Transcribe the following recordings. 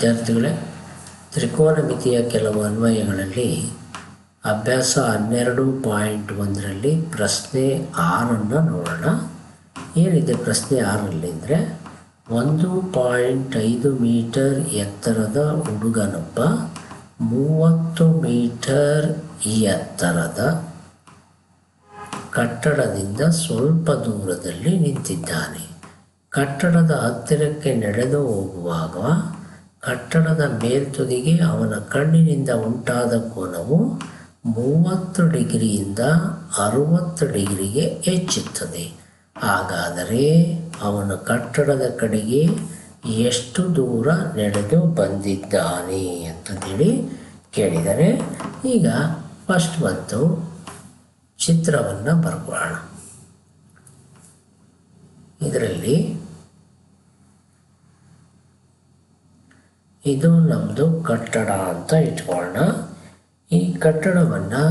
ವಿದ್ಯಾರ್ಥಿಗಳೇ ತ್ರಿಕೋನಮಿತಿಯ ಕೆಲವು ಅನ್ವಯಗಳಲ್ಲಿ ಅಭ್ಯಾಸ ಹನ್ನೆರಡು ಪಾಯಿಂಟ್ ಒಂದರಲ್ಲಿ ಪ್ರಶ್ನೆ ಆರನ್ನು ನೋಡೋಣ. ಏನಿದೆ ಪ್ರಶ್ನೆ ಆರಲ್ಲಿ ಅಂದರೆ, ಒಂದು ಪಾಯಿಂಟ್ ಐದು ಮೀಟರ್ ಎತ್ತರದ ಹುಡುಗನೊಬ್ಬ, ಮೂವತ್ತು ಮೀಟರ್ ಎತ್ತರದ ಕಟ್ಟಡದಿಂದ ಸ್ವಲ್ಪ ದೂರದಲ್ಲಿ ನಿಂತಿದ್ದಾನೆ. ಕಟ್ಟಡದ ಹತ್ತಿರಕ್ಕೆ ನಡೆದು ಹೋಗುವಾಗ ಕಟ್ಟಡದ ಮೇಲ್ತುದಿಗೆ ಅವನ ಕಣ್ಣಿನಿಂದ ಉಂಟಾದ ಕೋನವು ಮೂವತ್ತು ಡಿಗ್ರಿಯಿಂದ ಅರುವತ್ತು ಡಿಗ್ರಿಗೆ ಹೆಚ್ಚುತ್ತದೆ. ಹಾಗಾದರೆ ಅವನು ಕಟ್ಟಡದ ಕಡೆಗೆ ಎಷ್ಟು ದೂರ ನಡೆದು ಬಂದಿದ್ದಾನೆ ಅಂತಂದೇಳಿ ಕೇಳಿದರೆ ಈಗ ಫಸ್ಟ್ ಬಂತು ಚಿತ್ರವನ್ನು ಬರ್ಕೊಳ್ಳೋಣ. ಇದರಲ್ಲಿ ಇದು ನಮ್ಮದು ಕಟ್ಟಡ ಅಂತ ಇಟ್ಕೊಳ್ಳೋಣ ಈ ಕಟ್ಟಡವನ್ನು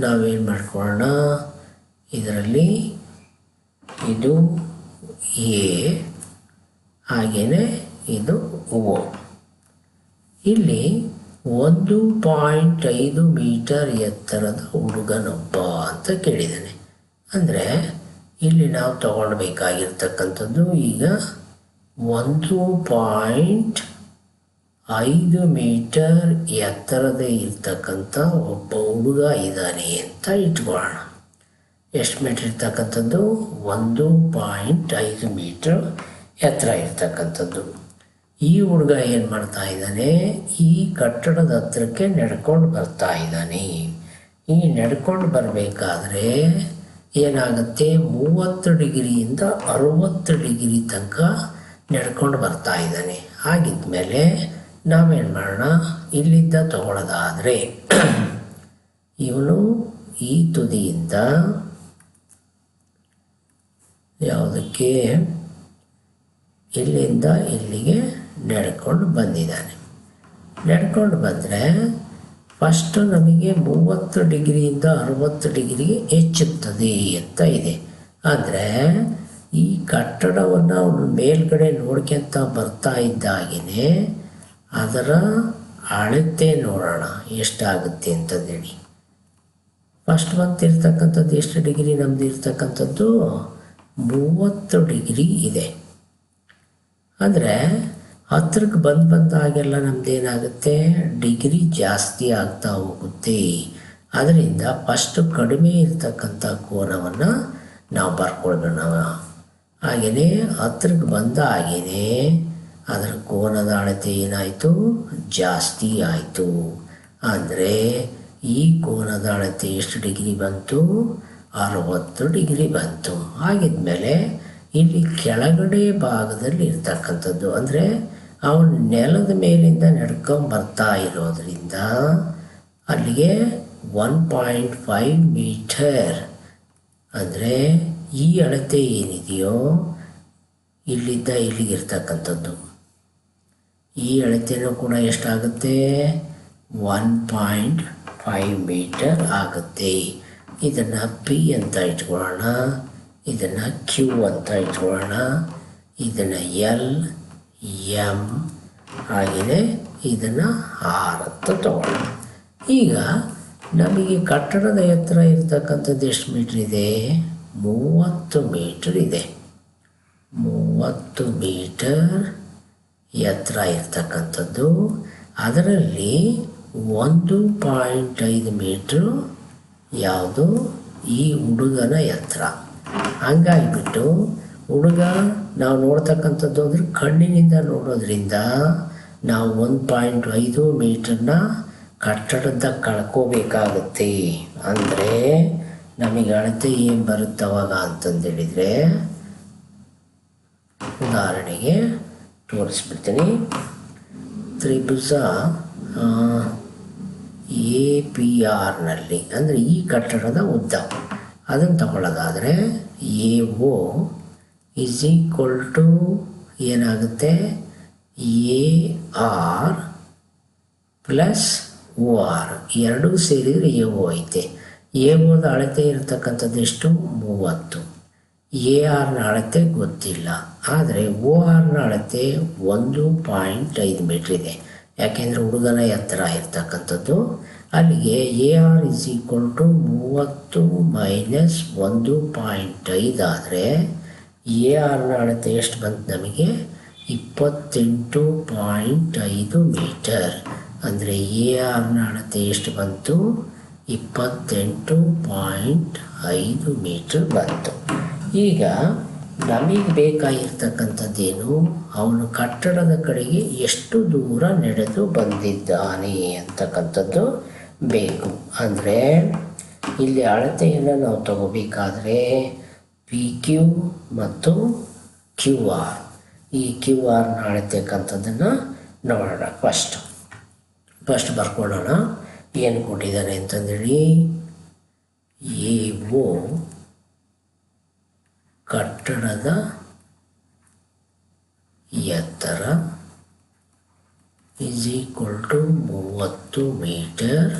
ನಾವೇನು ಮಾಡ್ಕೊಳ್ಳೋಣ ಇದರಲ್ಲಿ ಇದು ಎ ಹಾಗೆಯೇ ಇದು ಓ. ಇಲ್ಲಿ ಒಂದು ಪಾಯಿಂಟ್ ಐದು ಮೀಟರ್ ಎತ್ತರದ ಹುಡುಗನೊಬ್ಬ ಅಂತ ಕೇಳಿದ್ದಾನೆ. ಅಂದರೆ ಇಲ್ಲಿ ನಾವು ತಗೊಳ್ಬೇಕಾಗಿರ್ತಕ್ಕಂಥದ್ದು ಈಗ ಒಂದು ಪಾಯಿಂಟ್ ಐದು ಮೀಟರ್ ಎತ್ತರದ ಇರ್ತಕ್ಕಂಥ ಒಬ್ಬ ಹುಡುಗ ಇದ್ದಾನೆ ಅಂತ ಇಟ್ಕೊಳ್ಳೋಣ. ಎಷ್ಟು ಮೀಟರ್ ಇರ್ತಕ್ಕಂಥದ್ದು? ಒಂದು ಪಾಯಿಂಟ್ ಐದು ಮೀಟರ್ ಎತ್ತರ ಇರ್ತಕ್ಕಂಥದ್ದು. ಈ ಹುಡುಗ ಏನು ಮಾಡ್ತಾ ಇದ್ದಾನೆ? ಈ ಕಟ್ಟಡದ ಹತ್ರಕ್ಕೆ ನಡ್ಕೊಂಡು ಬರ್ತಾ ಇದ್ದಾನೆ. ಈ ನಡ್ಕೊಂಡು ಬರಬೇಕಾದ್ರೆ ಏನಾಗುತ್ತೆ? ಮೂವತ್ತು ಡಿಗ್ರಿಯಿಂದ ಅರುವತ್ತು ಡಿಗ್ರಿ ತನಕ ನಡ್ಕೊಂಡು ಬರ್ತಾ ಇದ್ದಾನೆ. ಹಾಗಿದ್ಮೇಲೆ ನಾವೇನು ಮಾಡೋಣ ಇಲ್ಲಿಂದ ತಗೊಳ್ಳೋದಾದರೆ ಇವನು ಈ ತುದಿಯಿಂದ ಯಾವುದಕ್ಕೆ? ಇಲ್ಲಿಂದ ಇಲ್ಲಿಗೆ ನಡ್ಕೊಂಡು ಬಂದಿದ್ದಾನೆ. ನಡ್ಕೊಂಡು ಬಂದರೆ ಫಸ್ಟು ನಮಗೆ ಮೂವತ್ತು ಡಿಗ್ರಿಯಿಂದ ಅರುವತ್ತು ಡಿಗ್ರಿಗೆ ಹೆಚ್ಚುತ್ತದೆ ಅಂತ ಇದೆ. ಆದರೆ ಈ ಕಟ್ಟಡವನ್ನು ಅವನು ಮೇಲ್ಗಡೆ ನೋಡ್ಕೊಂತ ಬರ್ತಾ ಇದ್ದಾಗೇ ಅದರ ಅಳತೆ ನೋಡೋಣ, ಎಷ್ಟಾಗುತ್ತೆ ಅಂತಂದೇಳಿ. ಫಸ್ಟ್ ಬಂತಿರ್ತಕ್ಕಂಥದ್ದು ಎಷ್ಟು ಡಿಗ್ರಿ ನಮ್ದು ಇರ್ತಕ್ಕಂಥದ್ದು ಮೂವತ್ತು ಡಿಗ್ರಿ ಇದೆ. ಅಂದರೆ ಹತ್ರಕ್ಕೆ ಬಂದು ಬಂದಾಗೆಲ್ಲ ಏನಾಗುತ್ತೆ ಡಿಗ್ರಿ ಜಾಸ್ತಿ ಆಗ್ತಾ ಹೋಗುತ್ತೆ. ಅದರಿಂದ ಫಸ್ಟ್ ಕಡಿಮೆ ಇರ್ತಕ್ಕಂಥ ಕೋನವನ್ನು ನಾವು ಬರ್ಕೊಳ್ಬೇಡ ಹಾಗೆಯೇ ಹತ್ರಕ್ಕೆ ಬಂದ ಹಾಗೆಯೇ ಅದರ ಕೋನದ ಅಳತೆ ಏನಾಯಿತು? ಜಾಸ್ತಿ ಆಯಿತು. ಅಂದರೆ ಈ ಕೋನದ ಅಳತೆ ಎಷ್ಟು ಡಿಗ್ರಿ ಬಂತು? ಅರವತ್ತು ಡಿಗ್ರಿ ಬಂತು. ಆಗಿದ್ಮೇಲೆ ಇಲ್ಲಿ ಕೆಳಗಡೆ ಭಾಗದಲ್ಲಿ ಇರ್ತಕ್ಕಂಥದ್ದು ಅಂದರೆ ಅವನು ನೆಲದ ಮೇಲಿಂದ ನಡ್ಕೊಂಡು ಬರ್ತಾ ಇರೋದ್ರಿಂದ ಅಲ್ಲಿಗೆ ಒನ್ ಪಾಯಿಂಟ್ ಫೈವ್ ಮೀಟರ್ ಅಂದರೆ ಈ ಅಳತೆ ಏನಿದೆಯೋ ಇಲ್ಲಿದ್ದ ಇಲ್ಲಿಗೆ ಇರ್ತಕ್ಕಂಥದ್ದು. ಈ ಅಳತೆನೂ ಕೂಡ ಎಷ್ಟಾಗುತ್ತೆ? ಒನ್ ಪಾಯಿಂಟ್ ಫೈವ್ ಮೀಟರ್ ಆಗುತ್ತೆ. ಇದನ್ನು ಪಿ ಅಂತ ಇಟ್ಕೊಳ್ಳೋಣ. ಇದನ್ನು ಕ್ಯೂ ಅಂತ ಇಟ್ಕೊಳ್ಳೋಣ. ಇದನ್ನು ಎಲ್ ಎಂ ಹಾಗೆಯೇ ಇದನ್ನು ಆರ್ ಅಂತ ತಗೊಳ್ಳೋಣ. ಈಗ ನಮಗೆ ಕಟ್ಟಡದ ಎತ್ತರ ಇರ್ತಕ್ಕಂಥದ್ದು ಎಷ್ಟು ಮೀಟ್ರ್ ಇದೆ? ಮೂವತ್ತು ಮೀಟರ್ ಇದೆ. ಮೂವತ್ತು ಮೀಟರ್ ಎತ್ತರ ಇರ್ತಕ್ಕಂಥದ್ದು, ಅದರಲ್ಲಿ ಒಂದು ಪಾಯಿಂಟ್ ಐದು ಮೀಟ್ರು ಯಾವುದು ಈ ಹುಡುಗನ ಎತ್ತರ ಹಂಗಾಗಿಬಿಟ್ಟು ಹುಡುಗ ನಾವು ನೋಡ್ತಕ್ಕಂಥದ್ದು ಅಂದರೆ ಕಣ್ಣಿನಿಂದ ನೋಡೋದ್ರಿಂದ ನಾವು ಒಂದು ಪಾಯಿಂಟ್ ಐದು ಮೀಟ್ರನ್ನ ಕಟ್ಟಡದ ಕಳ್ಕೋಬೇಕಾಗುತ್ತೆ. ಅಂದರೆ ನಮಗೆ ಅಳತೆ ಏನು ಬರುತ್ತವಾಗ ಅಂತಂದೇಳಿದರೆ, ಉದಾಹರಣೆಗೆ ತೋರಿಸ್ಬಿಡ್ತೀನಿ. ತ್ರಿಭುಜ ಎ ಪಿ ಆರ್ನಲ್ಲಿ ಅಂದರೆ ಈ ಕಟ್ಟಡದ ಉದ್ದ. ಅದನ್ನು ತಗೊಳ್ಳೋದಾದರೆ A O is equal to ಏನಾಗುತ್ತೆ? A R plus O R ಎರಡೂ ಸೇರಿದರೆ ಎ ಓ ಐತೆ. ಎ ಓದ ಅಳತೆ ಇರತಕ್ಕಂಥದ್ದು ಎಷ್ಟು? ಮೂವತ್ತು. ಎ ಆರ್ನ ಅಳತೆ ಗೊತ್ತಿಲ್ಲ. ಆದರೆ ಓ ಆರ್ನ ಅಳತೆ ಒಂದು ಪಾಯಿಂಟ್ ಐದು ಮೀಟ್ರ್ ಇದೆ. ಯಾಕೆಂದರೆ ಹುಡುಗನ ಎತ್ತರ ಇರ್ತಕ್ಕಂಥದ್ದು. ಅಲ್ಲಿಗೆ A R is equal to ಮೂವತ್ತು ಮೈನಸ್ ಒಂದು ಪಾಯಿಂಟ್ ಐದು ಆದರೆ ಎ ಆರ್ನ ಅಳತೆ ಎಷ್ಟು ಬಂತು ನಮಗೆ? ಇಪ್ಪತ್ತೆಂಟು ಪಾಯಿಂಟ್ ಐದು ಮೀಟರ್. ಅಂದರೆ ಎ ಆರ್ನ ಅಳತೆ ಎಷ್ಟು ಬಂತು? ಇಪ್ಪತ್ತೆಂಟು ಪಾಯಿಂಟ್ ಐದು ಮೀಟರ್ ಬಂತು. ಈಗ ನಮಗೆ ಬೇಕಾಗಿರ್ತಕ್ಕಂಥದ್ದೇನು? ಅವನು ಕಟ್ಟಡದ ಕಡೆಗೆ ಎಷ್ಟು ದೂರ ನಡೆದು ಬಂದಿದ್ದಾನೆ ಅಂತಕ್ಕಂಥದ್ದು ಬೇಕು. ಅಂದರೆ ಇಲ್ಲಿ ಅಳತೆಯನ್ನು ನಾವು ತಗೋಬೇಕಾದ್ರೆ ಪಿ ಕ್ಯೂ ಮತ್ತು ಕ್ಯೂ ಆರ್ ಈ ಕ್ಯೂ ಆರ್ನ ಅಳತೆಕ್ಕಂಥದ್ದನ್ನು ನೋಡೋಣ ಫಸ್ಟ್ ಫಸ್ಟ್ ಬರ್ಕೊಳ್ಳೋಣ ಏನು ಕೊಟ್ಟಿದ್ದಾರೆ ಅಂತಂದೇಳಿ? ಎ ಓ ಕಟ್ಟಡದ ಎತ್ತರ ಇಸ್ ಈಕ್ವಲ್ ಟು ಮೂವತ್ತು ಮೀಟರ್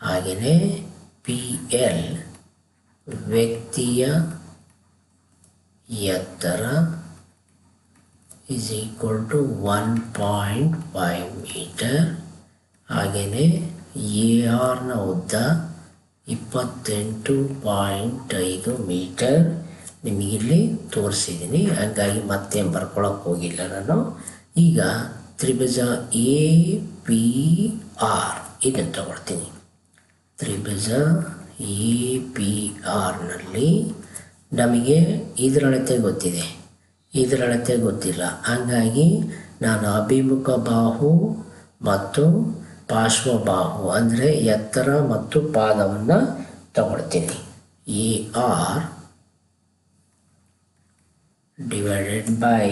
ಹಾಗೆಯೇ ಪಿ ಎಲ್ ವ್ಯಕ್ತಿಯ ಎತ್ತರ is equal to one point five metre ಹಾಗೆಯೇ ಎ ಆರ್ನ ಉದ್ದ ಇಪ್ಪತ್ತೆಂಟು ಪಾಯಿಂಟ್ ಐದು ಮೀಟರ್ ನಿಮಗಿಲ್ಲಿ ತೋರಿಸಿದ್ದೀನಿ ಹಾಗಾಗಿ ಮತ್ತೆ ಬರ್ಕೊಳಕ್ಕೆ ಹೋಗಿಲ್ಲ ನಾನು. ಈಗ ತ್ರಿಭುಜ ಎ ಪಿ ಆರ್ ಇದನ್ನು ತಗೊಳ್ತೀನಿ. ತ್ರಿಭುಜ ಎ ಪಿ ಆರ್ನಲ್ಲಿ ನಮಗೆ ಇದರಳತೆ ಗೊತ್ತಿದೆ. ಇದರಳತೆ ಗೊತ್ತಿಲ್ಲ. ಹಾಗಾಗಿ ನಾನು ಅಭಿಮುಖ ಬಾಹು ಮತ್ತು ಪಾರ್ಶ್ವಬಾಹು ಅಂದರೆ ಎತ್ತರ ಮತ್ತು ಪಾದವನ್ನು ತಗೊಳ್ತೀನಿ. A R divided by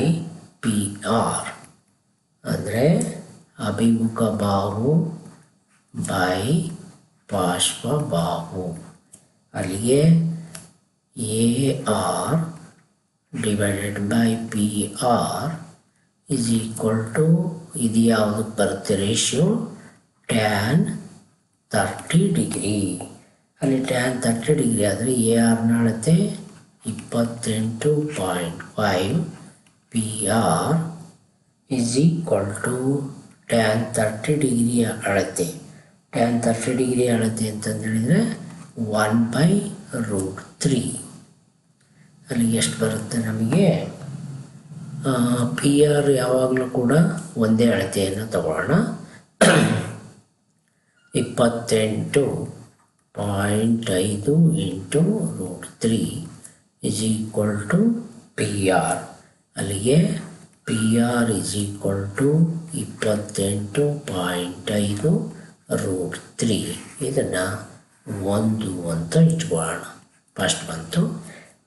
P R ಅಂದರೆ ಅಭಿಮುಖ ಬಾಹು ಬೈ ಪಾರ್ಶ್ವಬಾಹು ಅಲ್ಲಿಗೆ A R divided by P R is equal to ಇದು ಯಾವುದಕ್ಕೆ ಬರುತ್ತೆ ರೇಷಿಯೋ ಟ್ಯಾನ್ ತರ್ಟಿ ಡಿಗ್ರಿ ಅಲ್ಲಿ ಟ್ಯಾನ್ ತರ್ಟಿ ಡಿಗ್ರಿ ಆದರೆ ಎ ಆರ್ನ ಅಳತೆ ಇಪ್ಪತ್ತೆಂಟು point five P R is equal to tan thirty ಡಿಗ್ರಿಯ ಅಳತೆ. ಟ್ಯಾನ್ ತರ್ಟಿ ಡಿಗ್ರಿ ಅಳತೆ ಅಂತಂದೇಳಿದರೆ ಒನ್ ಬೈ ರೂಟ್ ತ್ರೀ ಅಲ್ಲಿ ಎಷ್ಟು ಬರುತ್ತೆ ನಮಗೆ? ಪಿ ಆರ್ ಯಾವಾಗಲೂ ಕೂಡ ಒಂದೇ ಅಳತೆಯನ್ನು ತಗೊಳ್ಳೋಣ. ಇಪ್ಪತ್ತೆಂಟು ಪಾಯಿಂಟ್ ಐದು into root three is equal to P R ಅಲ್ಲಿಗೆ P R is equal to ಇಪ್ಪತ್ತೆಂಟು ಪಾಯಿಂಟ್ ಐದು ರೂಟ್ ತ್ರೀ ಇದನ್ನು ಒಂದು ಅಂತ ಇಟ್ಕೊಳ್ಳೋಣ. ಫಸ್ಟ್ ಬಂತು.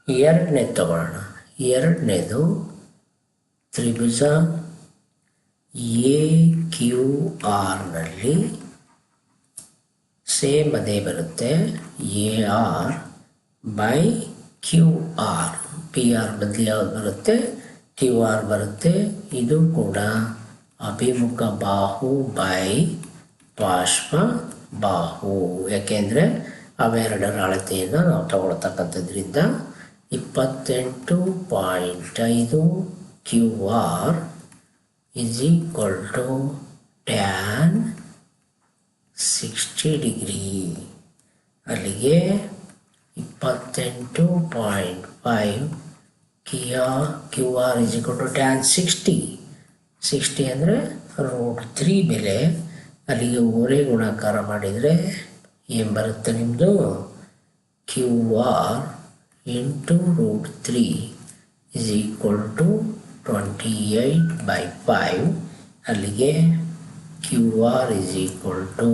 ಎರಡನೇ ತಗೊಳ್ಳೋಣ. ಎರಡನೇದು ತ್ರಿಭುಜ ಎ ಕ್ಯೂ ಆರ್ನಲ್ಲಿ ಸೇಮ್ ಅದೇ ಬರುತ್ತೆ A R by Q R P R ಬದಲು ಯಾವ್ದು ಬರುತ್ತೆ? ಕ್ಯೂ ಆರ್ ಬರುತ್ತೆ. ಇದು ಕೂಡ ಅಭಿಮುಖ ಬಾಹು ಬೈ ಪಾರ್ಶ್ವ ಬಾಹು. ಯಾಕೆಂದರೆ ಅವೆರಡರ ಅಳತೆಯನ್ನು ನಾವು ತಗೊಳ್ತಕ್ಕಂಥದ್ರಿಂದ ಇಪ್ಪತ್ತೆಂಟು ಪಾಯಿಂಟ್ ಐದು Q R is equal to tan sixty degree ಅಲ್ಲಿಗೆ ಇಪ್ಪತ್ತೆಂಟು point five Kiya Q R is equal to tan sixty sixty ಅಂದರೆ ರೂಟ್ ತ್ರೀ ಬೆಲೆ. ಅಲ್ಲಿಗೆ ಓರೆ ಗುಣಾಕಾರ ಮಾಡಿದರೆ ಏನು ಬರುತ್ತೆ ನಿಮ್ಮದು Q R into root three is equal to twenty eight by five ಅಲ್ಲಿಗೆ Q R is equal to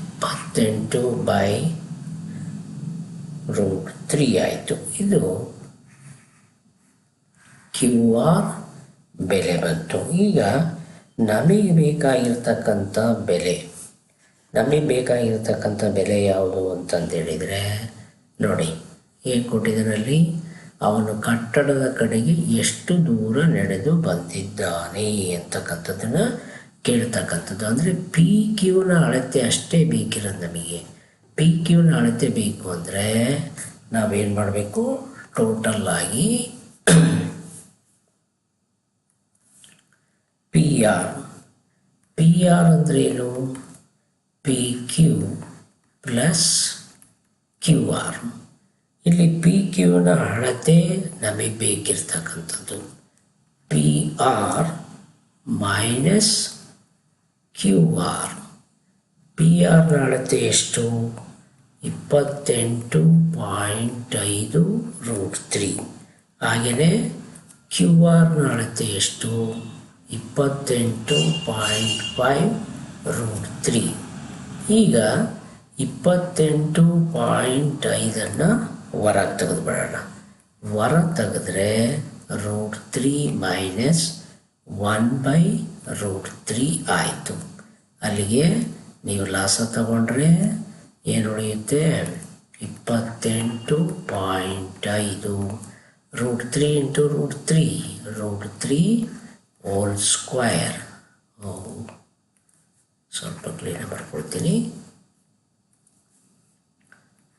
ಇಪ್ಪತ್ತೆಂಟು ಬೈ ರೂಟ್ ತ್ರೀ ಆಯಿತು ಇದು ಕ್ಯೂ ಆರ್ ಬೆಲೆ ಬಂತು. ಈಗ ನಮಗೆ ಬೇಕಾಗಿರ್ತಕ್ಕಂಥ ಬೆಲೆ. ನಮಗೆ ಬೇಕಾಗಿರ್ತಕ್ಕಂಥ ಬೆಲೆ ಯಾವುದು ಅಂತಂದೇಳಿದರೆ, ನೋಡಿ ಏನು ಕೊಟ್ಟಿದ್ದರಲ್ಲಿ ಅವನು ಕಟ್ಟಡದ ಕಡೆಗೆ ಎಷ್ಟು ದೂರ ನಡೆದು ಬಂದಿದ್ದಾನೆ ಅಂತಕ್ಕಂಥದ್ದನ್ನು ಕೇಳ್ತಕ್ಕಂಥದ್ದು. ಅಂದರೆ ಪಿ ಕ್ಯೂನ ಅಳತೆ ಅಷ್ಟೇ ಬೇಕಿರೋದು ನಮಗೆ. ಪಿ ಕ್ಯೂನ ಅಳತೆ ಬೇಕು ಅಂದರೆ ನಾವೇನು ಮಾಡಬೇಕು? ಟೋಟಲ್ ಆಗಿ ಪಿ ಆರ್ ಪಿ ಆರ್ ಅಂದ್ರೇನು P Q plus Q R ಇಲ್ಲಿ ಪಿ ಕ್ಯೂನ ಅಳತೆ ನಮಗೆ ಬೇಕಿರ್ತಕ್ಕಂಥದ್ದು. P R minus Q R P ಆರ್ನ ಅಳತೆ ಎಷ್ಟು? ಇಪ್ಪತ್ತೆಂಟು ಪಾಯಿಂಟ್ ಐದು ರೂಟ್ ತ್ರೀ. ಹಾಗೆಯೇ ಕ್ಯೂ ಆರ್ನ ಅಳತೆ ಎಷ್ಟು? ಇಪ್ಪತ್ತೆಂಟು ಪಾಯಿಂಟ್ ಫೈವ್ ರೂಟ್ ತ್ರೀ. ಈಗ ಇಪ್ಪತ್ತೆಂಟು ಪಾಯಿಂಟ್ ಐದನ್ನು ಹೊರಗೆ ತೆಗೆದುಬಿಡೋಣ. ಹೊರ ತೆಗೆದ್ರೆ root three minus one by root three ಆಯಿತು. ಅಲ್ಲಿಗೆ ನೀವು ಲಾಸ ತಗೊಂಡ್ರೆ ಏನು ಉಳಿಯುತ್ತೆ ಇಪ್ಪತ್ತೆಂಟು ಪಾಯಿಂಟ್ ಐದು, root three into root three root three whole square ಸ್ವಲ್ಪ ಕ್ಲೀನ್ ಮಾಡ್ಕೊಳ್ತೀನಿ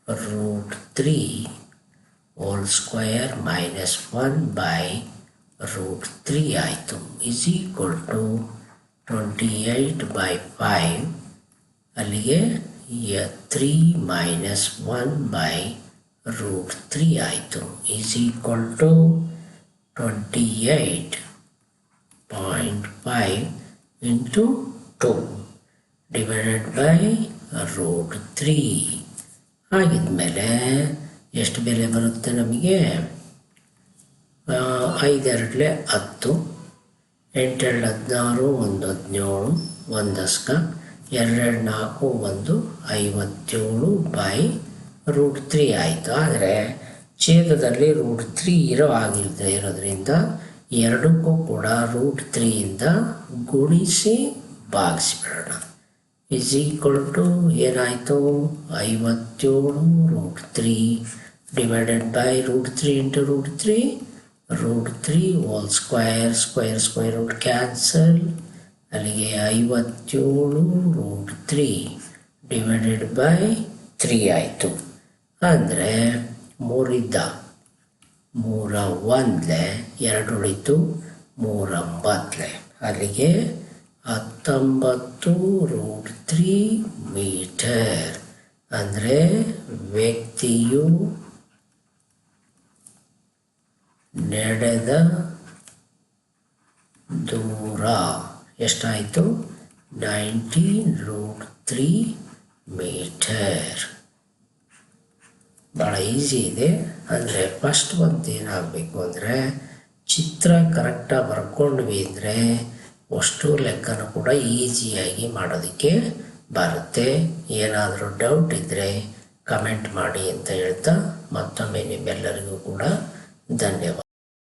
root three whole square minus one by root three ಆಯಿತು. Is equal to twenty eight by five ಅಲ್ಲಿಗೆ three minus one by root three ಆಯಿತು. Is equal to twenty eight point five into two divided by root three ಆಗಿದ್ಮೇಲೆ ಎಷ್ಟು ಬೆಲೆ ಬರುತ್ತೆ ನಮಗೆ? ಐದೆರಡಲೆ ಹತ್ತು, ಎಂಟೆರಡು ಹದಿನಾರು, ಒಂದು ಹದಿನೇಳು ಒಂದು ದಸ್ಕ ಎರಡೆರಡು ನಾಲ್ಕು ಒಂದು ಐವತ್ತೇಳು ಬೈ ರೂಟ್ ತ್ರೀ ಆಯಿತು. ಆದರೆ ಛೇದದಲ್ಲಿ ರೂಟ್ ತ್ರೀ ಇರೋ ಆಗಿಲ್ಲದೆ ಇರೋದ್ರಿಂದ ಎರಡಕ್ಕೂ ಕೂಡ ರೂಟ್ ತ್ರೀಯಿಂದ ಗುಣಿಸಿ ಭಾಗಿಸಿಬಿಡೋಣ. ಇಸ್ ಈಕ್ವಲ್ ಟು ಏನಾಯಿತು? ಐವತ್ತೇಳು root three divided by root three into root three root three whole square square square root cancel. ಅಲ್ಲಿಗೆ ಐವತ್ತೇಳು root three divided by three ಆಯಿತು. ಅಂದರೆ ಮೂರಿದ್ದ. ಮೂರ ಒಂದ್ಲೆ ಎರಡು ಉಳಿತು. ಮೂರಂಬತ್ತಲೆ ಅಲ್ಲಿಗೆ ಹತ್ತೊಂಬತ್ತು ರೂಟ್ ತ್ರೀ ಮೀಟರ್ ಅಂದರೆ ವ್ಯಕ್ತಿಯು ನಡೆದ ದೂರ. ಎಷ್ಟಾಯಿತು? Nineteen root three metre. ಭಾಳ ಈಸಿ ಇದೆ. ಅಂದರೆ ಫಸ್ಟ್ ಒಂದು ಏನಾಗಬೇಕು ಅಂದರೆ, ಚಿತ್ರ ಕರೆಕ್ಟಾಗಿ ಬರ್ಕೊಂಡ್ವಿ ಅಂದರೆ ಅಷ್ಟು ಲೆಕ್ಕನ ಕೂಡ ಈಸಿಯಾಗಿ ಮಾಡೋದಕ್ಕೆ ಬರುತ್ತೆ. ಏನಾದರೂ ಡೌಟ್ ಇದ್ದರೆ ಕಮೆಂಟ್ ಮಾಡಿ ಅಂತ ಹೇಳ್ತಾ ಮತ್ತೊಮ್ಮೆ ನಿಮ್ಮೆಲ್ಲರಿಗೂ ಕೂಡ ಧನ್ಯವಾದ.